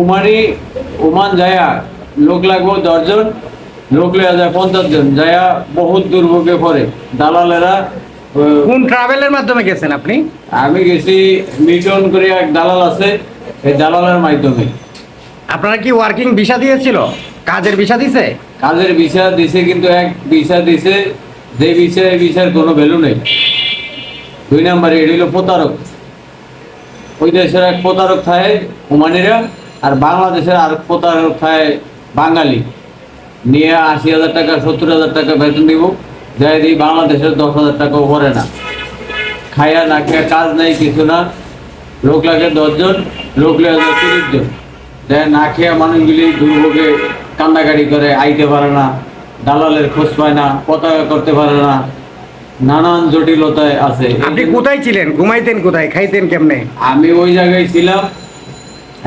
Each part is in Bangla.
ওমানি ওমান যায়া লোক লাগবো দশজন লোক লেয়া যায় পঞ্চাশ জন। যায়া বহুত দুর্ভোগে পড়ে। দালালেরা কোন ট্রাভেলের মাধ্যমে গেছেন আপনি? আমি গেছি মিটন করে এক দালাল আছে এই দালালের মাধ্যমে। আপনারা কি ওয়ার্কিং ভিসা দিয়েছিল? কাজের ভিসা দিছে? কাজের ভিসা দিছে কিন্তু এক ভিসা দিছে যে ভিসা এই ভিসার কোনো ভ্যালু নেই। দুই নাম্বারে এটি হলো প্রতারক। ওই দেশের এক প্রতারক থাকে ওমানিরা আর বাংলাদেশের আর থাকে বাঙালি? নিয়ে আশি হাজার টাকা সত্তর হাজার টাকা বেতন দিব যাই দিই বাংলাদেশের দশ হাজার টাকাও করে না। খাইয়া না খেয়ে কাজ নেই কিছু না। লোক লাগে দশজন লোক লাগে তিরিশ জন। দেয় না খেয়ে মানুষগুলি দুর্ভোগে কান্দাকাটি করে আইতে পারে না দালালের খোঁজ পায় না পতাকা করতে পারে না। নানান জটিলতায় আছে। আপনি কোথায় ছিলেন? ঘুমাইতেন কোথায়? খাইতেন কেমনে? আমি ওই জায়গায় ছিলাম।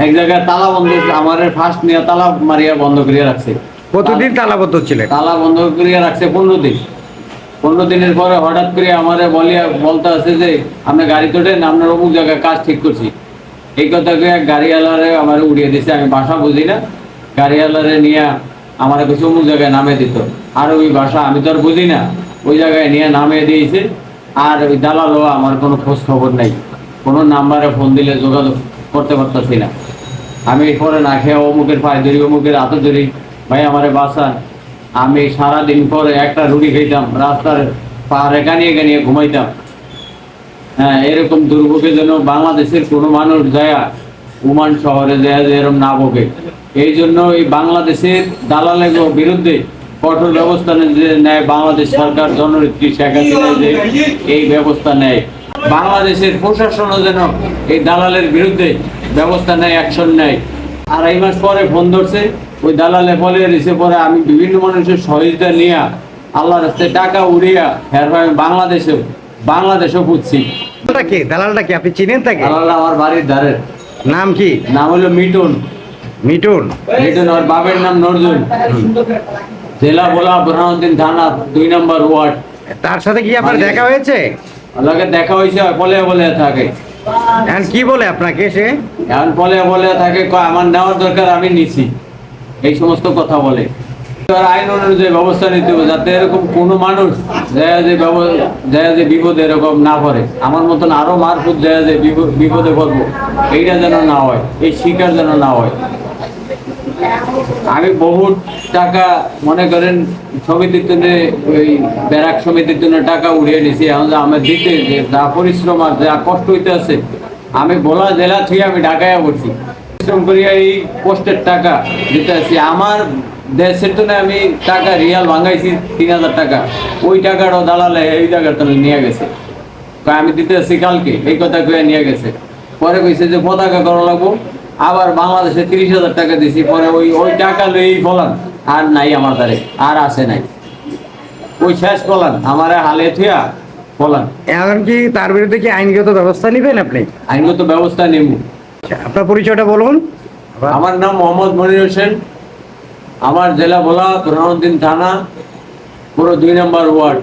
এক জায়গায় তালা বন্ধ আমার ফার্স্ট নিয়ে তালা মারিয়া বন্ধ করিয়া রাখছে। কতদিন তালাবদ্ধ ছিলেন? তালা বন্ধ করিয়া রাখছে পনেরো দিন। পনেরো দিনের পরে হঠাৎ করে আমারে বলিয়া বলতে আছে যে আপনি গাড়ি তোটেন আপনার অমুক জায়গায় কাজ ঠিক করছি। এই কথা কয়ে গাড়িওয়ালারে আমার উড়িয়ে দিছে আমি বাসা বুঝি না। গাড়িওয়ালারে নিয়ে আমার কিছু অমুক জায়গায় নামে দিত। আর ওই বাসা আমি তো আর বুঝি না ওই জায়গায় নিয়ে নামে দিয়েছে। আর ওই দালালও আমার কোনো খোঁজ খবর নাই। কোনো নাম্বারে ফোন দিলে যোগাযোগ করতে পারতেছি না। আমি পরে না খেয়ে অমুকের পায়ে ধরি, অমুকের হাতে ধরি। ভাই, আমারে বাঁচান। আমি সারা দিন পরে একটা রুটি খেতাম রাস্তার পাহাড়ে কানিয়ে কানিয়ে ঘুমাইতাম। হ্যাঁ এরকম দুর্ভোগে জন্য বাংলাদেশের কোনো মানুষ যায় ওমান শহরে যায় যে এরকম না ভোগে। এই জন্য এই বাংলাদেশের দালালের বিরুদ্ধে কঠোর ব্যবস্থা নেয় বাংলাদেশ সরকার, জননেত্রী শেখ হাসিনা যে এই ব্যবস্থা নেয়। বাংলাদেশের প্রশাসনও যেন এই দালালের বিরুদ্ধে ব্যবস্থা নেয় অ্যাকশন নেয় আর আড়াই মাস পরে ফোন ধরছে ওই দালালে বলে দিছে পরে আমি বিভিন্ন মানুষের সহযোগিতা নিয়ে আল্লাহ রাস্তায় টাকা উড়িয়া বাংলাদেশেও বাংলাদেশেও বুঝছি দালালটা কে? দালালটা কি? আপনি চিনেন তাকে? দালাল আমার বাড়ির ধারে নাম কি? নাম হলো মিটুন মিটুন মিটুন ওর বাবার নাম নজরুল জেলা বোলা burhanuddin থানা দুই নম্বর ওয়ার্ড। তার সাথে কি আপনার দেখা হয়েছে? ওনাকে দেখা হয়েছে বলে বলে থাকে। এখন কি বলে আপনাকে সে? এখন বলে বলে থাকে আমার নেওয়ার দরকার, আমি নিছি। এই সমস্ত কথা বলে। আইন অনুযায়ী ব্যবস্থা নিতে হবে, যাতে এরকম কোনো মানুষ যায় যে যায় যে বিপদে এরকম না পড়ে। আমার মতন আরও মারফুট যায় যে বিপ- বিপদে পড়ব, এইটা যেন না হয়, এই শিকার যেন না হয়। আমি বহুত টাকা মনে করেন সমিতির জন্য, ওই ব্যারাক সমিতির জন্য টাকা উড়িয়ে নিছি এখন আমার দিতে, যে পরিশ্রম আর যা কষ্ট হইতে আছে, আমি বলা জেলা থেকে আমি ঢাকায় পড়ছি পরিশ্রম করিয়া এই পোস্টের টাকা দিতে আছি। আমার দেশের জন্য আমি টাকা রিয়াল ভাঙাইছি তিন হাজার টাকা। ওই টাকাটাও দালালে এই টাকাটা নিয়ে গেছে। আমি দিতে আসছি কালকে, এই কথা কয়ে নিয়ে গেছে। পরে কইছে যে পতাকা করা লাগবো। আবার বাংলাদেশে তিরিশ হাজার টাকা দিছি পরে ওই ওই টাকা লইই বলান আর নাই আমার দ্বারে আর আসে নাই। ওই শেষ বলান আমার হালে থুয়া বলান এখন কি তার বিরুদ্ধে কি আইনগত ব্যবস্থা নেবেন আপনি? আইনগত ব্যবস্থা নেব। আচ্ছা, আপনার পরিচয়টা বলুন। আমার নাম মোহাম্মদ মনির হোসেন। আমার জেলা ভোলা বুরহানুদ্দিন থানা পুরো দুই নম্বর ওয়ার্ড।